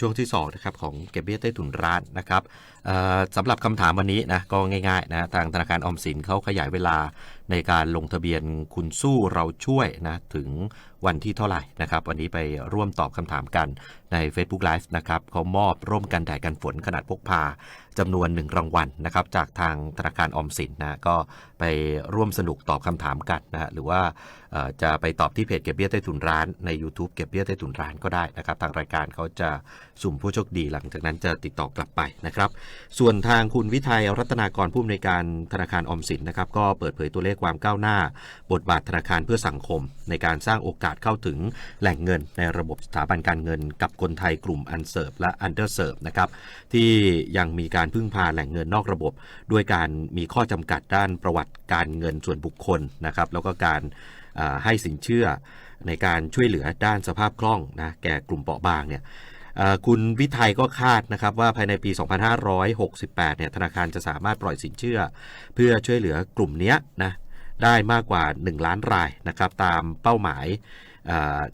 ช่วงที่2นะครับของเก็บเบี้ยใต้ถุนร้านนะครับสำหรับคำถามวันนี้นะก็ง่ายๆนะทางธนาคารออมสินเขาขยายเวลา ในการลงทะเบียนคุณสู้เราช่วยนะถึงวันที่เท่าไหร่นะครับ วันนี้ไปร่วมตอบคำถามกันใน Facebook Live นะครับเขามอบร่วมกันแดดกันฝนขนาดพกพาจำนวน 1 รางวัลนะครับจากทางธนาคารออมสินนะก็ไปร่วมสนุกตอบคำถามกันนะหรือว่าจะไปตอบที่เพจเก็บเบี้ยใต้ถุนร้านใน YouTube เก็บเบี้ยใต้ถุนร้านก็ได้นะครับทางรายการเขาจะสุ่มผู้โชคดีหลังจากนั้นจะติดต่อกลับไปนะครับ ส่วนทางคุณวิทัยรัตนากรผู้อำนวยการธนาคารออมสินนะครับก็เปิดเผยตัวเลขความก้าวหน้า บทบาทธนาคารเพื่อสังคม ในการสร้างโอกาสเข้าถึงแหล่งเงินในระบบสถาบันการเงิน กับคนไทยกลุ่มอันเซิร์ฟและอันเดอร์เซิร์ฟนะครับที่ยังมีการพึ่งพาแหล่งเงินนอกระบบ ด้วยการมีข้อจำกัดด้านประวัติการเงินส่วนบุคคลนะครับแล้วก็การให้สินเชื่อในการช่วยเหลือด้านสภาพคล่องนะแก่กลุ่มเปราะบางเนี่ยคุณวิทัยก็คาดนะครับว่าภายในปี 2568 เนี่ยธนาคารจะสามารถปล่อยสินเชื่อ เพื่อช่วยเหลือกลุ่มเนี้ยนะ ได้มากกว่า 1 ล้านรายนะครับตามเป้าหมาย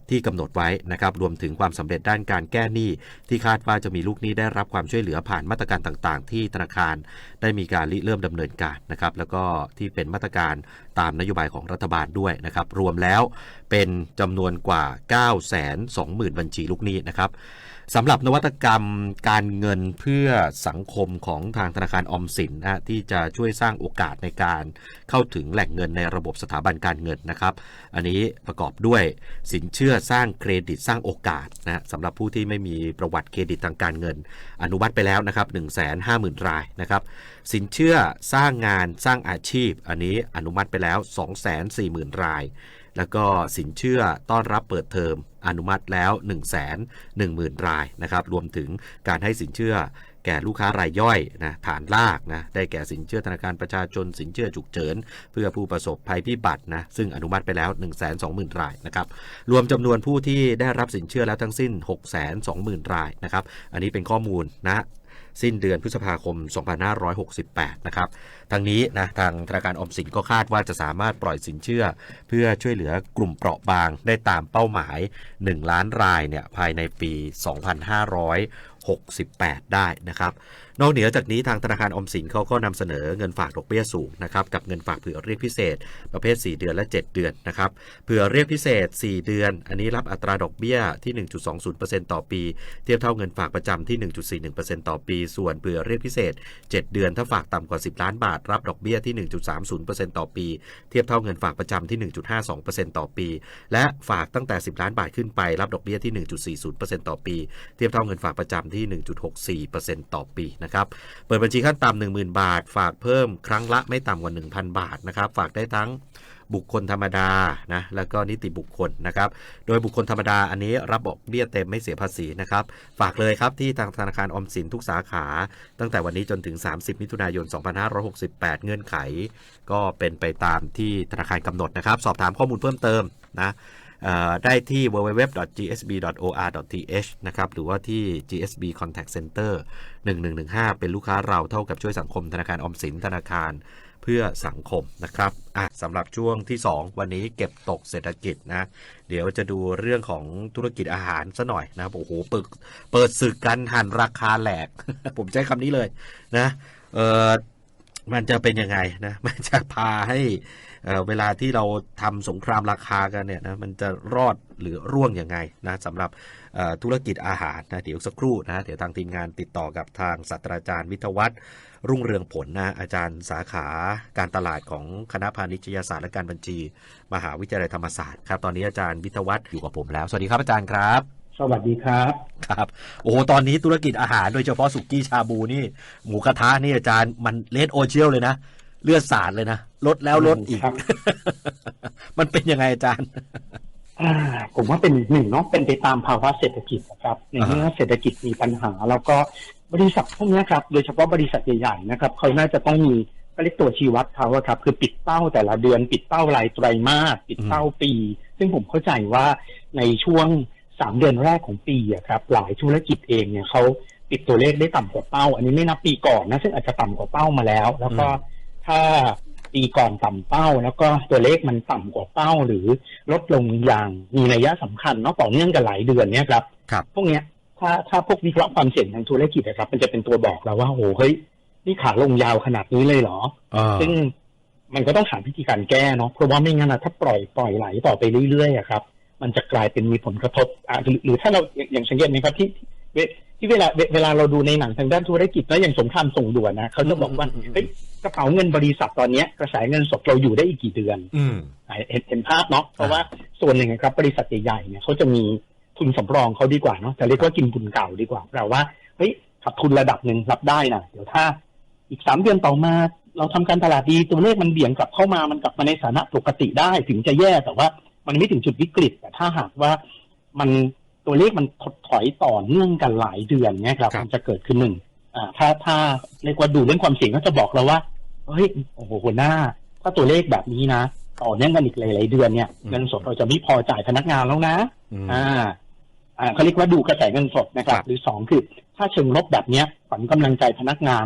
ที่กำหนดไว้นะครับรวมถึงความสำเร็จด้านการแก้หนี้ ที่คาดว่าจะมีลูกหนี้ได้รับความช่วยเหลือผ่านมาตรการต่างๆ ที่ธนาคารได้มีการริเริ่มดำเนินการนะครับแล้วก็ที่เป็นมาตรการตามนโยบายของรัฐบาลด้วยนะครับรวมแล้วเป็นจำนวนกว่า 920,000 บัญชีลูกหนี้นะครับ สำหรับนวัตกรรมการเงินเพื่อสังคมของทางธนาคารออมสินนะที่จะช่วยสร้างโอกาสในการเข้าถึงแหล่งเงินในระบบสถาบันการเงินนะครับ อันนี้ประกอบด้วยสินเชื่อสร้างเครดิตสร้างโอกาสนะสำหรับผู้ที่ไม่มีประวัติเครดิตทางการเงิน อนุมัติไปแล้วนะครับ1 5 0 0 0 0 รายนะครับ สินเชื่อสร้างงานสร้างอาชีพ อันนี้อนุมัติไปแล้ว 2 4 0 0 0 0 ราย แล้วก็สินเชื่อต้อนรับเปิดเทอมอนุมัติแล้ว 1 1 0 0 0 0 รายนะครับรวมถึงการให้สินเชื่อแก่ลูกค้ารายย่อยนะฐานลากนะได้แก่สินเชื่อธนาคารประชาชนสินเชื่อฉุกเฉิน เพื่อผู้ประสบภัยพิบัตินะซึ่งอนุมัติไปแล้ว 1 2 0 0 0 0 รายนะครับรวมจำนวนผู้ที่ได้รับสินเชื่อแล้วทั้งสิ้น 6 2 0 0 0 0 รายนะครับอันนี้เป็นข้อมูลนะสิ้นเดือนพฤษภาคม 2568 นะครับทั้งนี้นะทางธนาคารอมสินก็คาดว่าจะสามารถปล่อยสินเชื่อ เพื่อช่วยเหลือกลุ่มเปราะบางได้ตามเป้าหมาย 1 ล้านรายเนี่ยภายในปี 2568 ได้นะครับนอกเหนือจากนี้ทางธนาคารอมสินเขาก็นำเสนอเงินฝากดอกเบี้ยสูงนะครับกับเงินฝากเผื่อเรียกพิเศษ ประเภท 4 เดือนและ 7 เดือนนะครับเผื่อเรียกพิเศษ 4 เดือน อันนี้รับอัตราดอกเบี้ยที่ 1.20%ต่อปี เทียบเท่าเงินฝากประจำที่ 1.41%ต่อปี ส่วนเผื่อเรียกพิเศษ 7 เดือนถ้าฝากต่ำกว่า 10 ล้านบาทรับดอกเบี้ยที่ 1.30%ต่อปี เทียบเท่าเงินฝากประจำที่ 1.52%ต่อปี และฝากตั้งแต่ 10 ล้านบาทขึ้นไป รับดอกเบี้ยที่ 1.40%ต่อปี เทียบเท่าเงินฝากประจำที่ 1.64%ต่อปีนะครับเปิดบัญชีขั้นต่ำ10,000 บาท ฝากเพิ่มครั้งละไม่ต่ำกว่า 1,000 บาทนะครับฝากได้ทั้ง บุคคลธรรมดานะแล้วก็นิติบุคคลนะครับ โดยบุคคลธรรมดาอันนี้รับดอกเบี้ยเต็มไม่เสียภาษีนะครับ ฝากเลยครับที่ทางธนาคารออมสินทุกสาขา ตั้งแต่วันนี้จนถึง 30 มิถุนายน 2568 เงื่อนไข ก็เป็นไปตามที่ธนาคารกำหนดนะครับ สอบถามข้อมูลเพิ่มเติมนะได้ที่ www.gsb.or.th นะครับ หรือว่าที่ GSB Contact Center 1115 เป็นลูกค้าเราเท่ากับช่วยสังคมธนาคารออมสินธนาคาร เพื่อสังคมนะครับอะสำหรับช่วงที่ 2 วันนี้เก็บตกเศรษฐกิจนะ เดี๋ยวจะดูเรื่องของธุรกิจอาหารซะหน่อยนะโอ้โหเปิดเปิดศึกกันหันราคาแหลก ผมใช้คำนี้เลยนะเออมันจะเป็นยังไงนะมันจะพาให้เเวลาที่เราทำสงครามราคากันเนี่ยนะมันจะรอดหรือร่วงยังไงนะสำหรับ ธุรกิจอาหารนะเดี๋ยวสักครู่นะเดี๋ยวทางทีมงานติดต่อกับทางศาสตราจารย์วิทยวัฒน์รุ่งเรืองผลนะอาจารย์สาขาการตลาดของคณะพาณิชยศาสตร์และการบัญชี มหาวิทยาลัยธรรมศาสตร์ครับตอนนี้อาจารย์วิทยวัฒน์อยู่กับผมแล้วสวัสดีครับอาจารย์ครับ สวัสดีครับครับโอ้โหตอนนี้ธุรกิจอาหารโดยเฉพาะสุกี้ชาบูนี่หมูกระทะนี่อาจารย์มันเลดโอเชียลเลยนะเลือดสาดเลยนะลดแล้วลดอีกครับมันเป็นยังไงอาจารย์อ่า ผมว่าเป็นหนึ่งเนาะเป็นไปตามภาวะเศรษฐกิจนะครับในเมื่อเศรษฐกิจมีปัญหา แล้วก็บริษัทพวกเนี้ยครับโดยเฉพาะบริษัทใหญ่ๆนะครับเขาน่าจะต้องมีก็เรียกตัวชี้วัดเขาอะครับคือปิดเป้าแต่ละเดือน ปิดเป้ารายไตรมาสปิดเป้าปี ซึ่งผมเข้าใจว่าในช่วงสามเดือนแรกของปีอะครับหลายธุรกิจเองเนี่ยเขาปิดตัวเลขได้ต่ำกว่าเป้า อันนี้ไม่นับปีก่อนนะซึ่งอาจจะต่ำกว่าเป้ามาแล้ว แล้วก็อืมถ้า ปีก่อนต่ำเป้า แล้วก็ตัวเลขมันต่ำกว่าเป้า หรือลดลงอย่างมีนัยสำคัญเนาะต่อเนื่องกันหลายเดือนเนี่ยครับครับพวกเนี้ยคถ้าถ้าพวกวิเคราะห์ความเสี่ยงทางธุรกิจนะครับ มันจะเป็นตัวบอกเราว่าโอ้โหเฮ้ยนี่ขาลงยาวขนาดนี้เลยเหรออ่าซึ่งมันก็ต้องหาวิธีการแก้เนาะเพราะว่าไม่งั้นนะถ้าปล่อยปล่อยไหลต่อไปเรื่อยๆอะครับ มันจะกลายเป็นมีผลกระทบอะหรือหรือถ้าเราอย่างอย่างสังเกตไหมครับที่เว ที่เวลาเวเวลาเราดูในหนังทางด้านธุรกิจแล้วอย่างสงครามส่งด่วนนะเขาจะบอกว่าเฮ้ยกระเป๋าเงินบริษัทตอนเนี้ยกระแสเงินสดเราอยู่ได้อีกกี่เดือนอืมอะเห็นเห็นภาพเนาะเพราะว่าส่วนหนึ่งนะครับบริษัทใหญ่ๆเนี่ยเขาจะมีทุนสำรองเขาดีกว่าเนาะจะเรียกว่ากินทุนเก่าดีกว่าแปลว่าเฮ้ยขับทุนระดับหนึ่งรับได้นะเดี๋ยวถ้าอีกสามเดือนต่อมา เราทำการตลาดดีตัวเลขมันเบี่ยงกลับเข้ามามันกลับมาในสถานะปกติได้ถึงจะแย่แต่ว่ามันไม่ถึงจุดวิกฤตแต่ถ้าหากว่ามัน ตัวเลขมันถดถอยต่อเนื่องกันหลายเดือนเนี่ยครับครับมันจะเกิดขึ้นหนึ่งอ่าถ้าถ้าเรียกว่าดูเรื่องความเสี่ยงก็จะบอกเราว่าเฮ้ยโอ้โหหัวหน้า ถ้าตัวเลขแบบนี้นะต่อเนื่องกันอีกหลายๆเดือนเนี่ยเงินสดเราจะไม่พอจ่ายพนักงานแล้วนะอืมอ่า อ่าเขาเรียกว่าดูกระแสเงินสดนะครับครับหรือสองคือ ถ้าเชิงลบแบบเนี้ยขวัญกำลังใจพนักงาน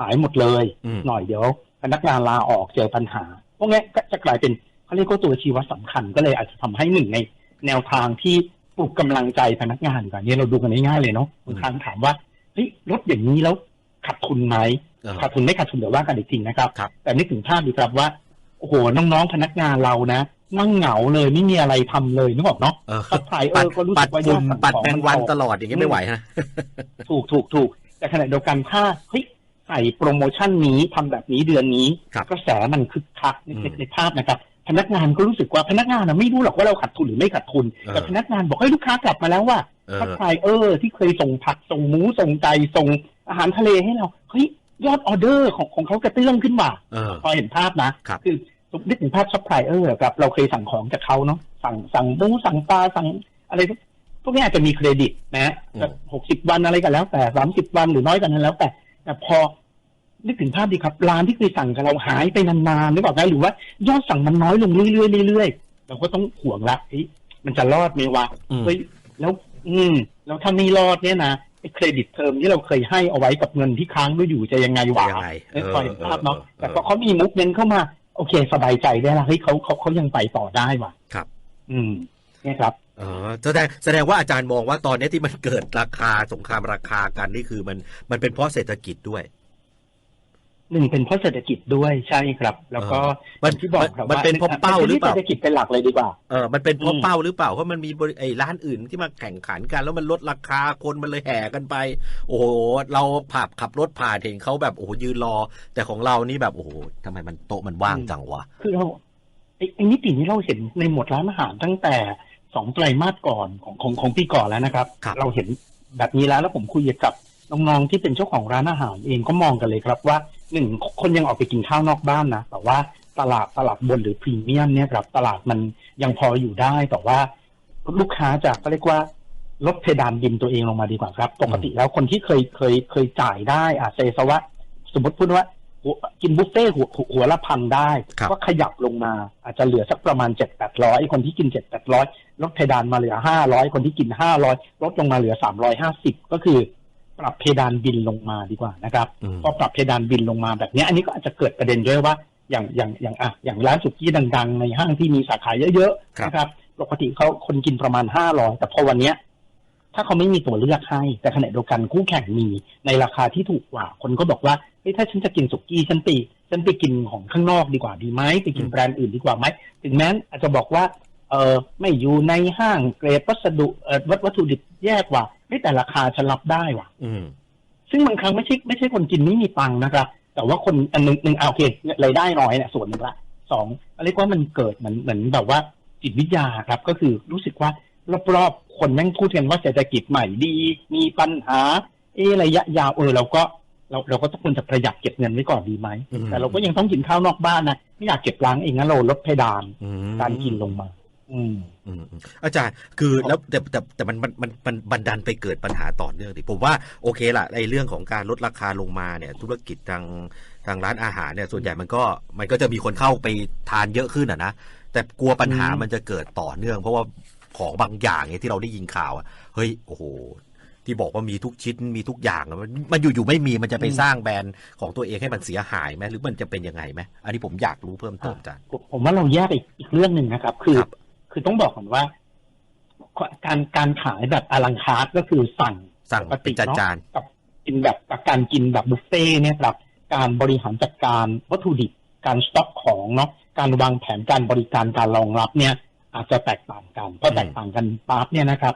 หายหมดเลยอืมหน่อยเดี๋ยว พนักงานลาออกเจอปัญหาพวกเนี้ยก็จะกลายเป็นเขาเรียกว่าตัวชี้วัดสำคัญก็เลยอาจจะทำให้หนึ่งในแนวทางที่ ปลุกกำลังใจพนักงานดีกว่านี้เราดูกันง่ายๆเลยเนาะบางครั้งถามว่าเฮ้ยลดอย่างนี้แล้วขาดทุนไหมเออขาดทุนไม่ขาดทุนเดี๋ยวว่ากันอีกทีนะครับครับ แต่นึกถึงภาพดีครับว่าโอ้โหน้องๆพนักงานเรานะนั่งเหงาเลยไม่มีอะไรทำเลยนึกออกเนาะเออซัพพลายเอปัอดร์ก็รู้ปัสึดกว่าฝุ่ยนอดสั่งปัดของแมงมันวันตกตลอดอย่างเงี้ยไม่ไหวนะถูกถูกถูกแต่ขณะเดียวกันถ้าเฮ้ยใส่โปรโมชั่นนี้ทำแบบนี้เดือนนี้ครับกระแสมันคึกคักในอืมในในภาพนะครับ พนักงานก็รู้สึกว่าพนักงานนะไม่รู้หรอกว่าเราขาดทุนหรือไม่ขาดทุนเออแต่พนักงานบอกให้ยลูกค้ากลับมาแล้วว่าเออซัพพลายเออร์ที่เคยส่งผักส่งหมูส่งไก่ส่งอาหารทะเลให้เราเฮ้ยยอดออเดอร์ของของเขากระเตื้องขึ้นว่ะเออพอเห็นภาพนะครับอนึกถึงภาพซัพพลายเออร์ครับเราเคยสั่งของจากเขาเนาะสั่งสั่งหมูสั่งปลาสั่งอะไรพวกพวกนี้อาจจะมีเครดิตนะอืมแบบหกสิบวันอะไรกันแล้วแต่สามสิบวันหรือน้อยกันนั้นแล้วแต่แต่พอ นึกถึงภาพดีครับ ร้านที่เคยสั่งกับเราหายไปนานๆนึกออกไหมหรือว่ายอดสั่งมันน้อยลงเรื่อยๆเรื่อยๆเราก็ต้องห่วงละเฮ้ยมันจะรอดไหมวะอืมเฮ้ยแล้ว อืม แล้วถ้าไม่รอดเนี่ยนะไอ้เครดิตเทอมที่เราเคยให้เอาไว้กับเงินที่ค้างไว้อยู่จะยังไงวะยังไงเออพอเห็นภาพเนาะเออเออแต่พอเขามีมุกเงินเข้ามา โอเค สบายใจได้ละเฮ้ยเขาเขาเขายังไปต่อได้ว่ะครับ อืมเนี่ยครับเออแสดงแสดงว่าอาจารย์มองว่าตอนนี้ที่มันเกิดราคาสงครามราคากันนี่คือมันมันเป็นเพราะเศรษฐกิจด้วย หนึ่งเป็นเพราะเศรษฐกิจด้วยใช่ครับ แล้วก็มันที่บอกครับมันว่าเป็นเพราะเป้าหรือเปล่าเศรษฐกิจเป็นหลักเลยดีกว่าเออมันเป็นเพราะอืมเป้าหรือเปล่าเพราะมันมีบริไอ้ร้านอื่นที่มาแข่งขันกัน แล้วมันลดราคาคนมันเลยแห่กันไป โอ้โหเราผับขับรถผ่านเห็นเขาแบบโอ้โหยืนรอ แต่ของเรานี่แบบโอ้โหทำไมมันโต๊ะมันว่างจังวะคือเราไอ้ไอ้มิตินี้เราเห็นในหมวดร้านอาหารตั้งแต่สองไตรมาสก่อนของของของปีก่อนแล้วนะครับครับ เราเห็นแบบนี้แล้วแล้วผมคุยกับน้องๆที่เป็นเจ้าของร้านอาหารเองก็มองกันเลยครับว่า หนึ่งคนยังออกไปกินข้าวนอกบ้านนะแต่ว่าตลาดตลาดบนหรือพรีเมียมเนี่ยครับตลาดมันยังพออยู่ได้แต่ว่าลูกค้าจะก็เรียกว่าลดเพดานบินตัวเองลงมาดีกว่าครับ ปกติแล้วคนที่เคยเคยเคยจ่ายได้อาเซซะว่าสมมติพูดว่าหัวกินบุฟเฟ่ต์หัวหัวหัวละพันได้ครับก็ขยับลงมา อาจจะเหลือสักประมาณเจ็ดแปดร้อยคนที่กินเจ็ดแปดร้อยลดเพดานมาเหลือห้าร้อยคนที่กินห้าร้อยลดลงมาเหลือสามร้อยห้าสิบก็คือ ปรับเพดานบินลงมาดีกว่านะครับอืมพอปรับเพดานบินลงมาแบบเนี้ยอันนี้ก็อาจจะเกิดประเด็นด้วยว่า อย่างอย่างอย่างอะอย่างร้านสุกี้ดัง ๆ ในห้างที่มีสาขาเยอะครับๆนะครับปกติเขาคนกินประมาณห้าร้อยแต่พอวันเนี้ย ถ้าเขาไม่มีตัวเลือกให้ แต่ขณะเดียวกันคู่แข่งมีในราคาที่ถูกกว่า คนก็บอกว่าเฮ้ยถ้าฉันจะกินสุกี้ฉันไปฉันไปกินของข้างนอกดีกว่าดีไหมไปกินอืมแบรนด์อื่นดีกว่าไหมถึงแม้อาจจะบอกว่าเออไม่อยู่ในห้างเกรดวัสดุเออวัตวัตถุดิบแยกว่า ไม่แต่ราคาฉันรับได้ว่ะ อืม ซึ่งบางครั้งไม่ใช่ไม่ใช่คนกินไม่มีตังค์นะครับ แต่ว่าคนอันหนึงหนึ่งเอาโอเครายได้น้อยเนี่ยส่วนหนึ่งละสองเรียกว่ามันเกิดเหมือนเหมือนแบบว่าจิตวิทยาครับ ก็คือรู้สึกว่ารอบๆคนแม่งพูดกันว่าเศรษฐกิจใหม่ดี มีปัญหา เออระยะยาวเออเราก็เราเราก็ต้องควรจะประหยัดเก็บเงินไว้ก่อนดีไหมอืมแต่เราก็ยังต้องกินข้าวนอกบ้านนะไม่อยากเก็บล้างเองงั้นเราลดเพดานอืมการกินลงมา อืมอืมอืมอาจารย์คือแล้วแต่แต่แต่มันมันมันมันบันดันไปเกิดปัญหาต่อเนื่องดิผมว่าโอเคละไอ้เรื่องของการลดราคาลงมาเนี่ย ธุรกิจทางทางร้านอาหารเนี่ย ส่วนใหญ่มันก็มันก็จะมีคนเข้าไปทานเยอะขึ้นอะนะแต่กลัวปัญหาอืมมันจะเกิดต่อเนื่อง เพราะว่าของบางอย่างเนี่ยที่เราได้ยินข่าวอะเฮ้ยโอ้โหที่บอกว่ามีทุกชิ้นมีทุกอย่างอะมันมันอยู่ๆไม่มีมันจะไปสร้างแบรนด์ของตัวเองให้มันเสียหายไหมหรือมันจะเป็นยังไงไหมอันนี้ผมอยากรู้เพิ่มเติมอาจารย์ผมผมว่าเราแยกอีกอีกเรื่องหนึ่งนะครับ คือครับ คือต้องบอกก่อนว่า การการขายแบบอลังคาร์ทก็คือสั่งสั่งปกเป็นเอะจานกับกินแบบกับการกินแบบบุฟเฟ่ต์เนี่ยครับ การบริหารจัดการวัตถุดิบการสต็อกของเนาะการวางแผนการบริการการรองรับเนี่ย อาจจะแตกต่างกันพอแตกต่างกันปั๊บเนี่ยนะครับ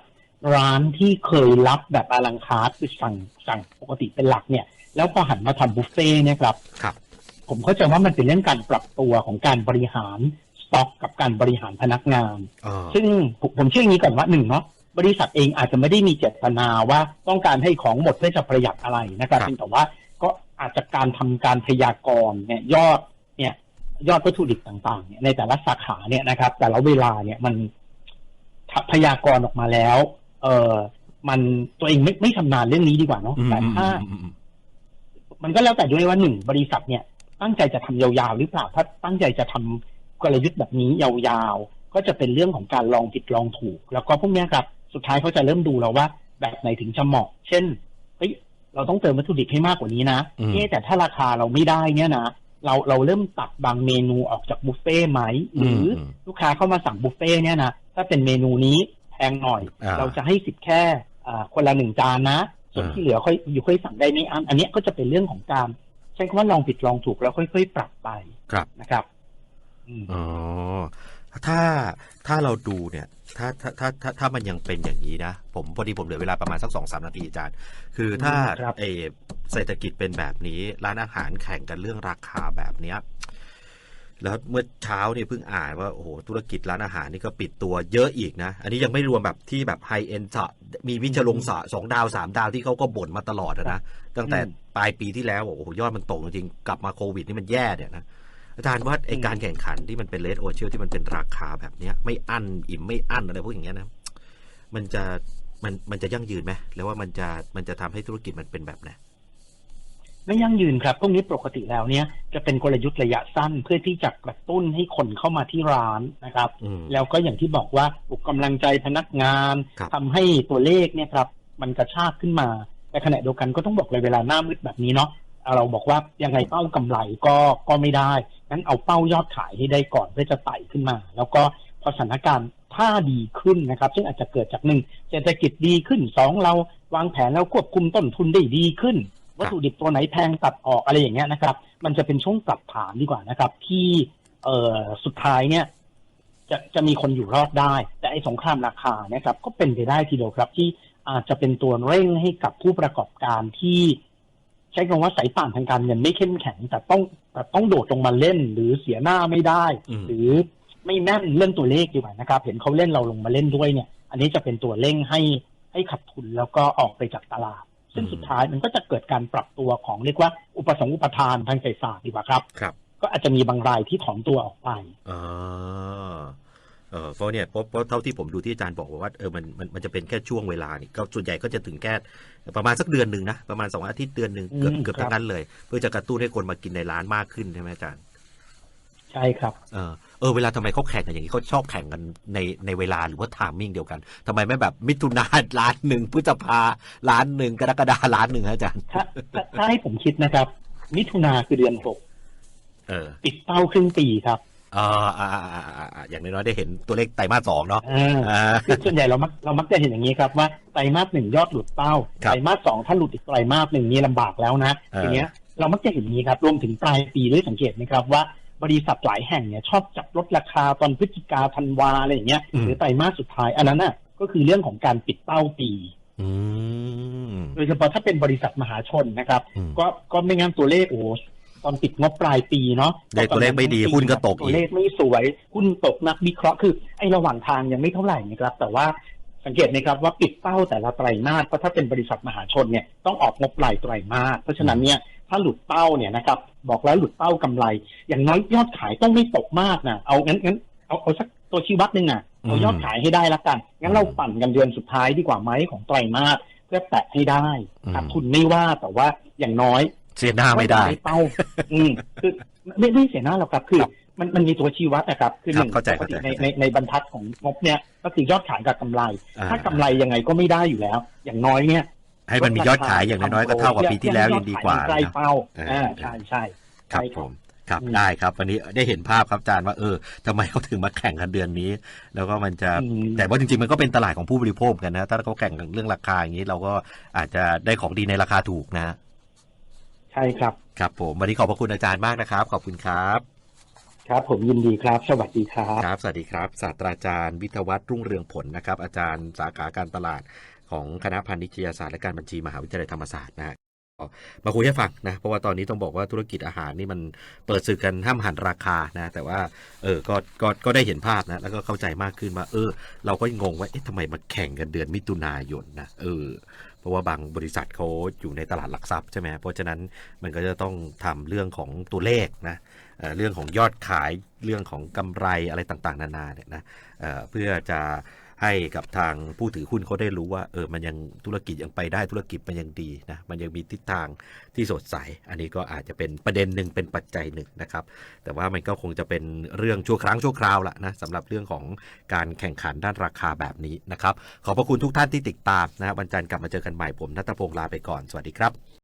ร้านที่เคยรับแบบอลังคาร์ทคือสั่งสั่งปกติเป็นหลักเนี่ย แล้วพอหันมาทำบุฟเฟ่ต์เนี่ยครับครับ ผมเข้าใจว่ามันเป็นเรื่องการปรับตัวของการบริหารส ต็อกกับการบริหารพนักงานเออซึ่งผมผมเชื่ออย่างนี้ก่อนว่าหนึ่งเนาะบริษัทเองอาจจะไม่ได้มีเจตนาว่าต้องการให้ของหมดเพื่อจะประหยัดอะไรนะครับครับเพียงแต่ว่าก็อาจจะการทำการพยากรณ์เนี่ยยอดเนี่ยยอดวัตถุดิบต่างๆเนี่ยในแต่ละสาขาเนี่ยนะครับ แต่ละเวลาเนี่ยมันถ้าพยากรณ์ออกมาแล้ว เออมันตัวเองไม่ไม่ชำนาญเรื่องนี้ดีกว่าเนาะอืมแต่อืมถ้าอืมอืมมันก็แล้วแต่ด้วยว่าหนึ่งบริษัทเนี่ย ตั้งใจจะทำยาวๆหรือเปล่า ถ้าตั้งใจจะทำ กลยุทธ์แบบนี้ยาวๆ ก็จะเป็นเรื่องของการลองผิดลองถูก แล้วก็พวกเนี้ยครับสุดท้ายเขาจะเริ่มดูแล้วว่า แบบไหนถึงจะเหมาะ เช่นเฮ้ยเราต้องเติมวัตถุดิบให้มากกว่านี้นะอืมเอ๊ะแต่ถ้าราคาเราไม่ได้เนี่ยนะเราเราเริ่มตัดบางเมนูออกจากบุฟเฟ่ต์ไหมหรืออมลูกค้าเข้ามาสั่งบุฟเฟ่ต์เนี่ยนะถ้าเป็นเมนูนี้แพงหน่อยอ่าเราจะให้สิบแค่อ่าคนละหนึ่งจานนะ ส่วนอ่าที่เหลือค่อยอยู่ค่อยสั่งได้ไม่อันอันเนี้ยก็จะเป็นเรื่องของการใช้คำว่าลองผิดลองถูกแล้วค่อย ๆ ปรับไปครับนะครับ อืมอ๋อ ถ้าถ้าเราดูเนี่ย ถ้าถ้าถ้าถ้าถ้ามันยังเป็นอย่างนี้นะ ผมพอดีผมเหลือเวลาประมาณสักสองสามนาทีอาจารย์ คือถ้าครับเออเศรษฐกิจเป็นแบบนี้ ร้านอาหารแข่งกันเรื่องราคาแบบเนี้ยแล้วเมื่อเช้านี่เพิ่งอ่านว่าโอ้โหธุรกิจร้านอาหารนี่ก็ปิดตัวเยอะอีกนะ อันนี้ยังไม่รวมแบบที่แบบไฮเอ็นมีวิชลงสะสองดาวสามดาวที่เขาก็บ่นมาตลอดอะนะตั้งแต่ปลายปีที่แล้วบอกโอ้โหยอดมันตกจริงๆกลับมาโควิดนี่มันแย่เนี่ยนะ อาจารย์ว่าไอการแข่งขันที่มันเป็นเลดโอเชียที่มันเป็นราคาแบบเนี้ย ไม่อั้นอิ่มไม่อั้นอะไรพวกอย่างเงี้ยนะมันจะมันมันจะยั่งยืนไหมแล้วว่ามันจะมันจะทำให้ธุรกิจมันเป็นแบบไหนไม่ยั่งยืนครับพวกนี้ปกติแล้วเนี่ยจะเป็นกลยุทธ์ระยะสั้นเพื่อที่จะกระตุ้นให้คนเข้ามาที่ร้านนะครับอืมแล้วก็อย่างที่บอกว่าปลุกกำลังใจพนักงานครับทำให้ตัวเลขเนี่ยครับ มันกระชากขึ้นมาแต่ขณะเดียวกันก็ต้องบอกเลยเวลาหน้ามืดแบบนี้เนาะ เราบอกว่ายังไงเป้ากำไรก็ก็ไม่ได้งั้นเอาเป้ายอดขายให้ได้ก่อนเพื่อจะไต่ขึ้นมา แล้วก็พอสถานการณ์ถ้าดีขึ้นนะครับ ซึ่งอาจจะเกิดจากหนึ่งเศรษฐกิจดีขึ้นสองเราวางแผนแล้วควบคุมต้นทุนได้ดีขึ้น วัตถุดิบตัวไหนแพงตัดออกอะไรอย่างเงี้ยนะครับ มันจะเป็นช่วงปรับฐานดีกว่านะครับ ที่เอ่อสุดท้ายเนี่ยจะจะมีคนอยู่รอดได้ แต่ไอ้สงครามราคาเนะครับ ก็เป็นไปได้ทีเดียวครับที่อาจจะเป็นตัวเร่งให้กับผู้ประกอบการที่ ใช้คำว่าสายป่านทางการเงินไม่เข้มแข็ง แต่ต้องแต่ต้องโดดลงมาเล่น หรือเสียหน้าไม่ได้อืมหรือไม่แม่นเรื่องตัวเลขดีกว่านะครับ เห็นเขาเล่นเราลงมาเล่นด้วยเนี่ย อันนี้จะเป็นตัวเร่งให้ให้ขัดทุนแล้วก็ออกไปจากตลาด ซึ่งอืมสุดท้ายมันก็จะเกิดการปรับตัวของเรียกว่า อุปสงค์อุปทานทางเศรษฐศาสตร์ดีกว่าครับครับ ก็อาจจะมีบางรายที่ถอนตัวออกไปอ่า เออเพราะเนี่ยเพราะเพราะเท่าที่ผมดูที่อาจารย์บอกว่าเออมันมันมันจะเป็นแค่ช่วงเวลานี่ก็ส่วนใหญ่ก็จะถึงแค่ประมาณสักเดือนหนึ่งนะประมาณสองอาทิตย์เดือนหนึ่งเกือบอืมเกือบครับทั้งนั้นเลย เพื่อจะกระตุ้นให้คนมากินในร้านมากขึ้นใช่ไหมอาจารย์ใช่ครับเออเออเวลาทำไมเขาแข่งกันอย่างนี้เขาชอบแข่งกันในในเวลาหรือว่าไทามมิ่งเดียวกันทำไมไม่แบบมิถุนาล้านหนึ่งพฤษภาล้านหนึ่งกรกฎาล้านหนึ่งฮะอาจารย์ถ้าถ้าถ้าให้ผมคิดนะครับ มิถุนาคือเดือนหกเออปิดเป้าครึ่งปีครับเอ่าอ่าอ่าอ่าอ่าอย่างน้อยๆได้เห็นตัวเลขไตรมาสสองเนาะอ่าอ่าคือส่วนใหญ่เรามักเรามักจะเห็นอย่างนี้ครับว่าไตรมาสหนึ่งยอดหลุดเป้าครับไตรมาสสองถ้าหลุดอีกไตรมาสหนึ่งนี่ลำบากแล้วนะเออทีเนี้ยเรามักจะเห็นอย่างนี้ครับรวมถึงปลายปีด้วยสังเกตไหมครับว่าบริษัทหลายแห่งเนี่ยชอบจับลดราคาตอนพฤศจิกาธันวาอะไรอย่างเงี้ยหรือไตรมาสสุดท้าย อันนั้นน่ะก็คือเรื่องของการปิดเป้าปีอืมโดยเฉพาะถ้าเป็นบริษัทมหาชนนะครับอืมก็ก็ไม่งั้นตัวเลขโอ้โห ตอนปิดงบปลายปีเนาะได้ตัวเลขไม่ดีหุ้นก็ตกอีกตัวเลขไม่สวยหุ้นตกนักวิเคราะห์คือไอ้ระหว่างทางยังไม่เท่าไหร่นะครับ แต่ว่าสังเกตไหมครับว่าปิดเป้าแต่ละไตรมาสเพราะถ้าเป็นบริษัทมหาชนเนี่ยต้องออกงบปลายไตรมาสเพราะฉะนั้นเนี่ยถ้าหลุดเป้าเนี่ยนะครับบอกแล้วหลุดเป้ากำไร อย่างน้อยยอดขายต้องไม่ตกมากนะเอางั้นงั้นเอาเอาสักตัวชี้วัดหนึ่งอะเอายอดขายให้ได้ละกัน งั้นเราปั่นกันเดือนสุดท้ายดีกว่าไหมของไตรมาสเพื่อแตะให้ได้อืมขาดทุนไม่ว่าแต่ว่าอย่างน้อยเสียหน้าไม่ได้เป้าอืมคือไม่ไม่เสียหน้าหรอกครับ คือครับมันมันมีตัวชี้วัดนะครับคือหนึ่งครับเข้าใจปกติเข้าใจในในในบรรทัดของงบเนี่ยก็คือยอดขายกับกำไรอ่าถ้ากำไรยังไงก็ไม่ได้อยู่แล้ว อย่างน้อยเนี่ย ให้มันมียอดขายอย่างน้อยๆก็เท่ากับปีที่แล้วยังดีกว่าใกล้นะเป้าอ่าอ่าใช่ใช่ครับใช่ผมครับอืมได้ครับวันนี้ได้เห็นภาพครับอาจารย์ว่าเออทำไมเขาถึงมาแข่งกันเดือนนี้ แล้วก็มันจะอืมแต่ว่าจริงๆมันก็เป็นตลาดของผู้บริโภคกันนะ ถ้าเขาแข่งกันเรื่องราคาอย่างนี้เราก็อาจจะได้ของดีในราคาถูกนะ ใช่ครับ ครับ ผมวันนี้ขอบพระคุณอาจารย์มากนะครับ ขอบคุณครับ ครับผมยินดีครับ สวัสดีครับครับ สวัสดีครับ ศาสตราจารย์ วิทยวัฒน์รุ่งเรืองผลนะครับ อาจารย์สาขาการตลาดของคณะพาณิชยศาสตร์และการบัญชีมหาวิทยาลัยธรรมศาสตร์นะฮะก็มาคุยให้ฟังนะเพราะว่าตอนนี้ต้องบอกว่าธุรกิจอาหารนี่มันเปิดศึกกันห้ามหันราคานะ แต่ว่าเออก็ก็ก็ได้เห็นภาพนะ แล้วก็เข้าใจมากขึ้นว่า เออ เราก็งงว่าเอ๊ะทำไมมาแข่งกันเดือนมิถุนายนนะเออ เพราะว่าบางบริษัทเขาอยู่ในตลาดหลักทรัพย์ใช่ไหมเพราะฉะนั้นมันก็จะต้องทำเรื่องของตัวเลขนะเเรื่องของยอดขายเรื่องของกำไรอะไรต่างๆ นานาเนี่ยนะเเพื่อจะ ให้กับทางผู้ถือหุ้นเขาได้รู้ว่าเออมันยังธุรกิจยังไปได้ธุรกิจมันยังดีนะมันยังมีทิศทางที่สดใส อันนี้ก็อาจจะเป็นประเด็นหนึ่งเป็นปัจจัยหนึ่งนะครับ แต่ว่ามันก็คงจะเป็นเรื่องชั่วครั้งชั่วคราวละนะสำหรับเรื่องของการแข่งขันด้านราคาแบบนี้นะครับ ขอบพระคุณทุกท่านที่ติดตามนะวันจันทร์กลับมาเจอกันใหม่ผมนัทพงศ์ลาไปก่อนสวัสดีครับ